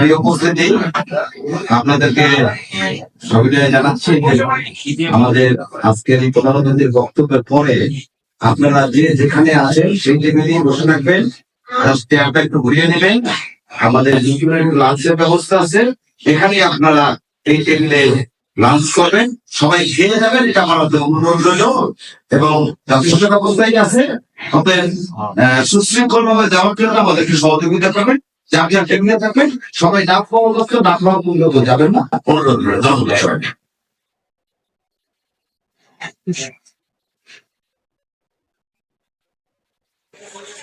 এই উপস্থিতি আপনাদেরকে সবিনয় জানাচ্ছি। আমাদের আজকের প্রধানমন্ত্রীর বক্তব্যের পরে আপনারা যে যেখানে আছেন সেই জায়গায় বসে থাকবেন। চেয়ারটা একটু ঘুরিয়ে নেবেন। আমাদের লাঞ্চের ব্যবস্থা আছে। এখানেই আপনারা এই টেবিলে লাঞ্চ করবেন। সবাই খেয়ে যাবেন, এটা আমার অনুরোধ এবং জাতীয় ব্যবস্থাই আছে। অতএব সুশৃঙ্খল ভাবে যাওয়ার জন্য আমাদেরকে সহযোগিতা করবেন। যার যার টেবিলে থাকবেন সবাই ডাক পাওয়া দরকার ডাক পাওয়া মূল্য যাবেন না। অনুরোধ রইল। ধন্যবাদ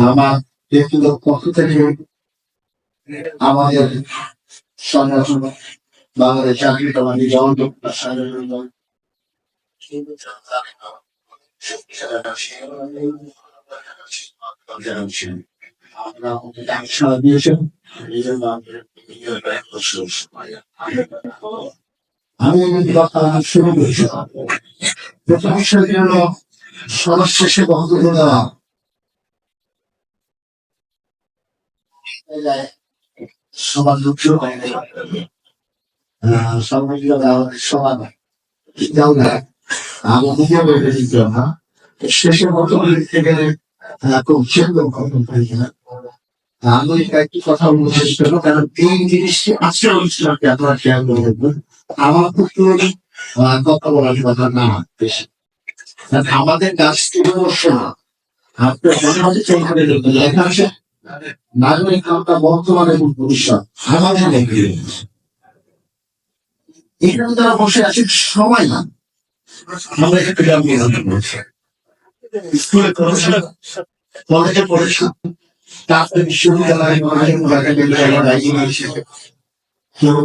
আমার ব্যক্তিগত পক্ষ থেকে আমাদের সংগঠন বাংলাদেশ জাতীয়তাবাদী দল সাধারণ দল, আমরা দিয়েছেন। এই জন্য আমি শুরু প্রথম সর্বশেষে বক্তব্য দেওয়া সবার দুঃখ আমি নিজে না। কথা বলতে কারণ এই জিনিসটি আজকে অনুষ্ঠানকে আপনারা খেয়াল করে আমার কথা বলার কথা না বেশি আমাদের গাছ থেকে না আপনার মনে হচ্ছে লেখা আছে? নাগরিক আমরা বর্তমানে ভবিষ্যৎ আমাদের এখানে যারা বসে আছে সবাই না আমরা একটু গ্রামীণ এলাকা পড়েছি স্কুলে পড়াশোনা কলেজে পড়াশোনা তারপরে বিশ্ববিদ্যালয়ে কেউ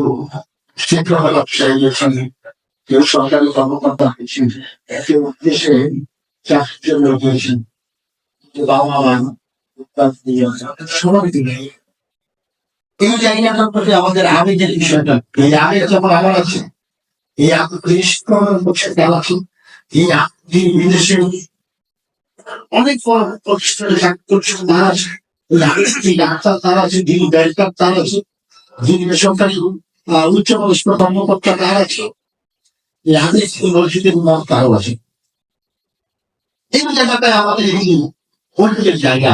শিক্ষক ব্যবসায়ী সঙ্গে কেউ সরকারি কর্মকর্তা হয়েছেন কেউ দেশে চাকরির জন্য হয়েছেন বাবা মা সমাপ্তি নেই এই জায়গাটার প্রতি আমাদের আবেগের বিষয়টা। এই আবেগ যখন আমার আছে, এই আত্মনিষ্করণ হচ্ছে আছে এই আপনি বিদেশে অনেক প্রতিষ্ঠানে করছেন তারা আছে। জায়গা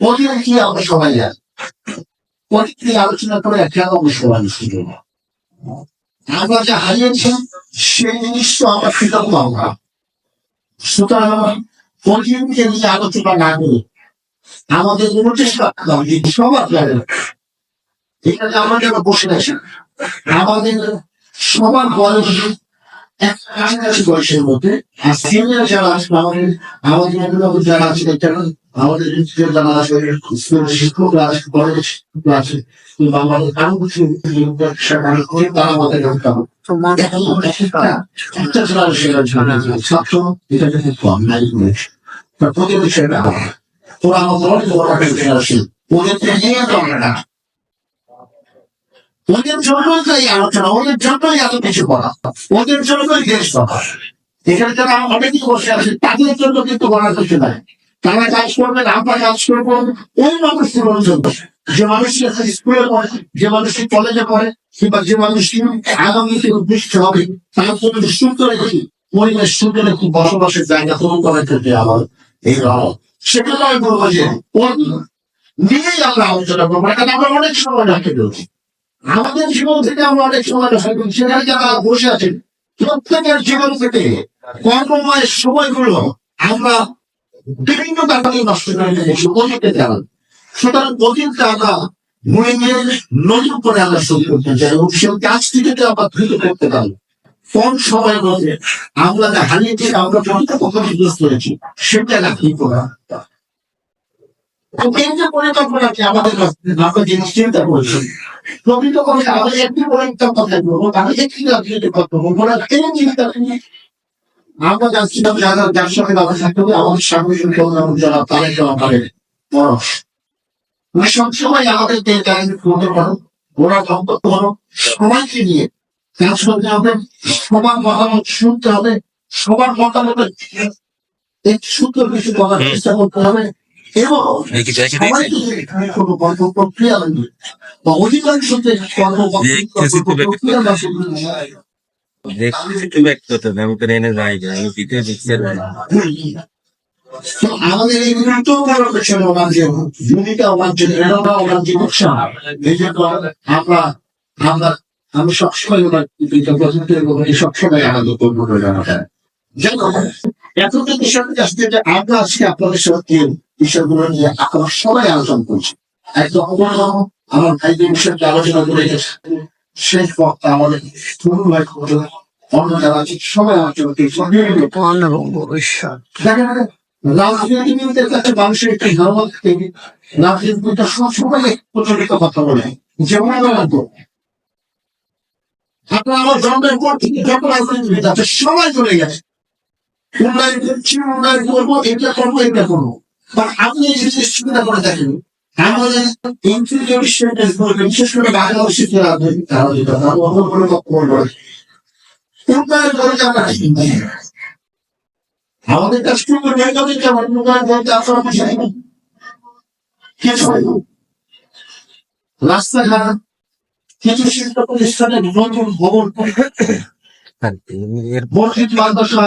অতীত কি আমরা সবাই জানি। অতীত আলোচনা করে আমরা সবাই নিশ্চিত আমরা যা হারিয়েছি, সেই জিনিস তো আমরা ফিরত পাবো না সুতরাং অতীতকে নিয়ে আলোচনা না করে আমাদের যে সবার জানে এখানে আমরা যেন বসে আছি আমাদের সবার বয়স এক কাছাকাছি বয়সের মধ্যে। আর সিনিয়র যারা আছে, আমাদের আমাদের যারা আছে আমাদের ইনস্টিটিউট যারা আছে স্কুলের শিক্ষকরা আছে কলেজের শিক্ষকরা আছে আরও কিছু তারা আমাদের ছাত্র এটা যদি কম নাই ওরা অনেক বড় একটা ওদের থেকে তো আমরা না ওদের জন্যই তো এই আলোচনা ওদের জন্যই এত কিছু করা। ওদের জন্যই দেশ করা এখানে যারা অনেকেই বসে আছে তাদের জন্য কিন্তু করার কিছু নাই। তারা কাজ করবেন আমরা কাজ করব। ওই মানুষগুলোর জন্য যে মানুষটি স্কুলে পড়ে, যে মানুষটি কলেজে পড়ে, কিংবা যে মানুষটি আগামীতে উদ্দিষ্ট হবে, তার জন্য সুন্দর একটি পরিবেশ, সুন্দর একটি বসবাসের জায়গা তৈরি করার ক্ষেত্রে আমার এই রব। সেটা আমি বলব যে নিয়েই আমরা আলোচনা করব। কারণ আমরা অনেক সময় রাখতে পেরেছি আমাদের জীবন থেকে আমরা অনেক সময় নষ্ট করি সেখানে যারা বসে আছেন, প্রত্যেকের জীবন থেকে কর্মময় সময়গুলো আমরা বিভিন্ন ব্যাপারে নষ্ট করে অতীতে তেমন সুতরাং আমরা মনে নিয়ে নতুন করে আমরা শুরু করতে চাই এবং সেই কাজটিকে আমরা দ্রুত করতে পারি, কম সময়ের মধ্যে আমরা যা হারিয়েছি আমরা যতটা ক্ষতিগ্রস্ত হয়েছি সেটা না ঠিক করা? যে আমাদের আমরা জিনিস চিন্তা করছি প্রকৃত করে আমাদের একটি পরিকল্পনা করব আমি একটি রাজনীতি করব ওরা এই চিন্তা আমরা যাচ্ছিলাম যারা যার সঙ্গে ব্যবসা থাকতে হবে আমাদের সাংগঠনিক কল্যাণ যারা তাদের জন্য তাদের। পরশ সবসময় আমাদের যে কাজে ফোন করো ওরা বক্তব্য করো সবাইকে নিয়ে। কাজ করতে হবে সবার মতামত শুনতে হবে সবার মতামত একটু সুন্দর কিছু করার চেষ্টা করতে হবে এবং কোনো গল্প প্রক্রিয়া নেই বা অধিকাংশ গল্প প্রক্রিয়া আমি তো আমাদের এই জন্য আমি সবসময় ওনার সবসময় আনন্দ করব এতটা আমরা আজকে আপনাদের সাথে বিষয়গুলো নিয়ে আলোচনা করছি। একদম আমার ভাইদের বিষয়টি আলোচনা করে গেছে। শেষ বক্তা আমাদের তরুণ ভাই অন্য যারা আছে সবাই আলোচনা করছি দেখেন রাজনীতিবিদদের কাছে মানুষের একটি ধারণা থাকে। রাজনীতিবিদরা সবসময় প্রচলিত কথা বলে। যেমন আপনার আমার জন্মের পর থেকে যত রাজনীতিবিদ আছে সবাই চলে গেছে। উন্নয়ন করছি উন্নয়ন করব এটা করব এটা করব। আপনি এই জিনিস চিন্তা করে দেখেন আমাদের ইন্টেলিজেন্স বলবে বিশেষ করে বাংলাদেশের যে রাজনৈতিক ধারণা তারা অন্য কোনো বক্তব্য বলে উন্নয়ন করে। আমরা আমাদের উন্নয়ন বলতে আপনারা বুঝাই না। কিছু রাস্তাঘাট কিছু শিল্প প্রতিষ্ঠানের নতুন ভবন মসজিদ মাদ্রাসা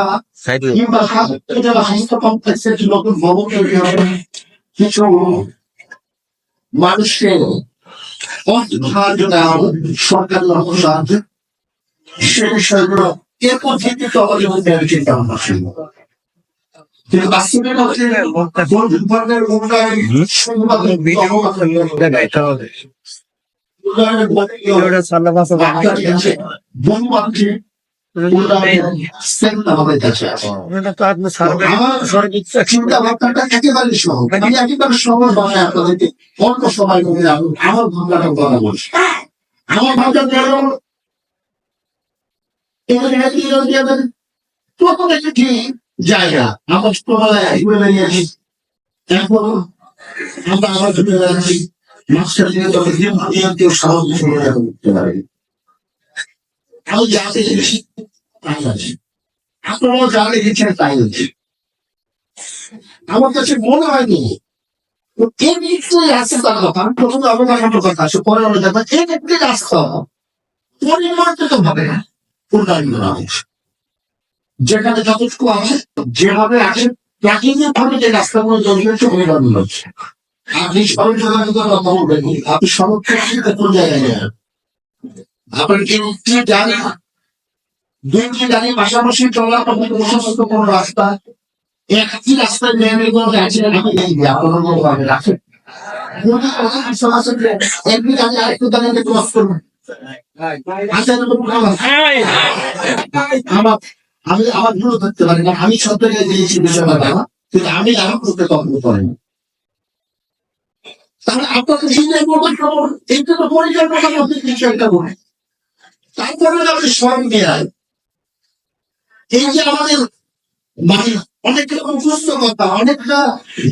কিংবা স্বাস্থ্য কমপ্লেক্সের নতুন ভবন তৈরি হবে কিছু মানুষকে অর্থ সাহায্য দেওয়া সরকারি সাহায্য। সে বিষয়গুলো এর মধ্যে চিন্তা ভাবনা ছিল কিন্তু বাস্তবের মধ্যে উন্নয়ন আমার চিন্তা ভাবনাটা একেবারে সহজ। আমি একেবারে সহজ ভাষায় আপনাদেরকে অল্প সময় করে আমার ভাবনাটা কথা বলছি। আমার ভাবনা যেমন এখানে একই যদি আমাদের তখন একটি জায়গা। আমার ছোটবেলায় ঘুরে বেরিয়েছি এখন আমরা আমার ঘুরে বেড়াচ্ছি। করতে পারি আমি যাতে গেছি তাই আছে। আপনারাও যা লিখেছেন তাই হচ্ছে আমার কাছে মনে হয়নি আছে তার প্রথমে কথা আছে, পরে রাস্তা ভাবে যেখানে যথেষ্ট আছে, যেভাবে আছে প্রাকৃতিক ভাবে যে রাস্তাগুলো হয়েছে উন্নয়ন হচ্ছে। আপনি যোগাযোগের কথা আপনি থেকে কোন জায়গায় আপনার কি কি জানি দুইটি গাড়ি পাশাপাশি চলার পথে প্রশস্ত কোন রাস্তা একটি রাস্তায় নেমে কোনো আছে আমি এই আপনার ভাবে রাখেন একটি গাড়ি আরেকটু গাড়িতে ক্রস করবেন আচ্ছা কোনো আছে? আমার আমি আমার ভুল ধরতে পারি না আমি জায়গায় দিয়েছি বিষয়টা কিন্তু আমি আমার করতে কখনো করিনি। তাহলে আপনাকে চিন্তা করবেন খবর এইটা তো পরিকল্পনার মধ্যে কিছু একটা বলে তারপরে আপনি স্মরণ দিয়ে এই যে আমাদের মানে অনেকটা মুখস্থ কথা অনেকটা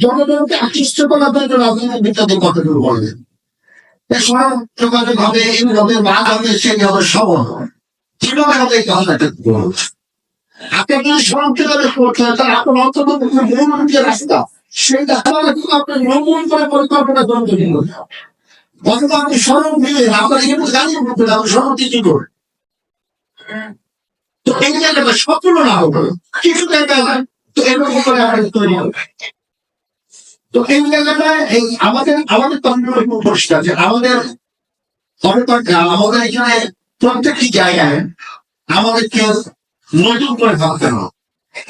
জনগণকে আকৃষ্ট করার জন্য রাজনৈতিক যোগাযোগ হবে এই হবে সেই হবে সব আপনার যদি অন্তত মূল যে রাস্তা আপনার নমন করে পরিকল্পনা করতে হবে। অথবা আপনি স্মরণ দিলেন আপনার গাড়ি করতে হবে আপনি স্মরণ তো এই জায়গাটা সফল না কিছু জায়গায় তো এরকম করে আমাদের তৈরি হবে। তো এই জায়গাটায় এই আমাদের আমাদের তন্ত্র আমাদের আমাদের এখানে প্রত্যেকটি জায়গায় আমাদেরকে নতুন করে ভাবতে হবে।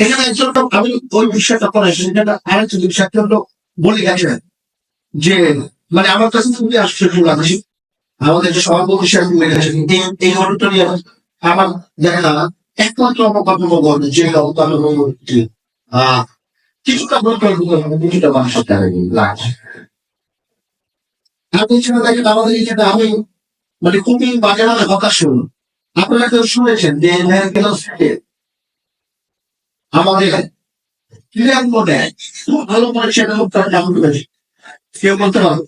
এখানে একজন আমি ওই বিষয়টা পরে সেখানে আরেকটা বিষয় বলে গেছেন যে মানে আমার কাছে খুবই আশ্চর্য লাগছে আমাদের যে সভাপতি সাহেব এই নিয়ে আমার দেখা একমাত্র কথা বলব যে আপনি দেখেন আমাদের আমি মানে আপনারা কেউ শুনেছেন খুব ভালো কেউ বলতে পারবে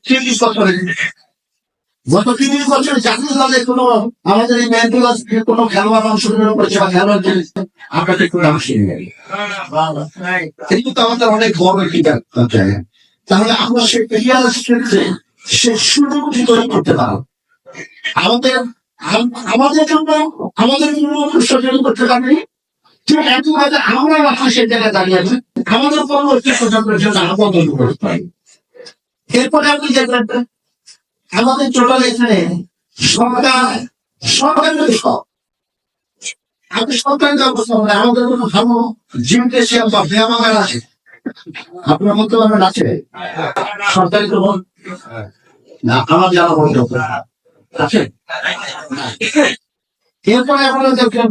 তিরিশ কোনো আমাদের কোনো খেলোয়াড় অংশগ্রহণ করেছে বা খেলোয়াড় আপনাদের কোনো নাম শুনে নেই এই আমাদের অনেক জায়গা তাহলে আমরা সে ক্রিয়ার ক্ষেত্রে সে সুযোগ তৈরি করতে পারো আমাদের আমাদের জন্য আমাদের জন্য করতে পারি জায়গায় দাঁড়িয়ে আছি, আমাদের আপনি দেখবেন, আমাদের সব। আপনি মানে আমাদের কোনো আছে? আপনার আমার আছে? সরকারি কোনো না, আমার জানা বন্ধ আছে? এরপরে আপনারা দেখবেন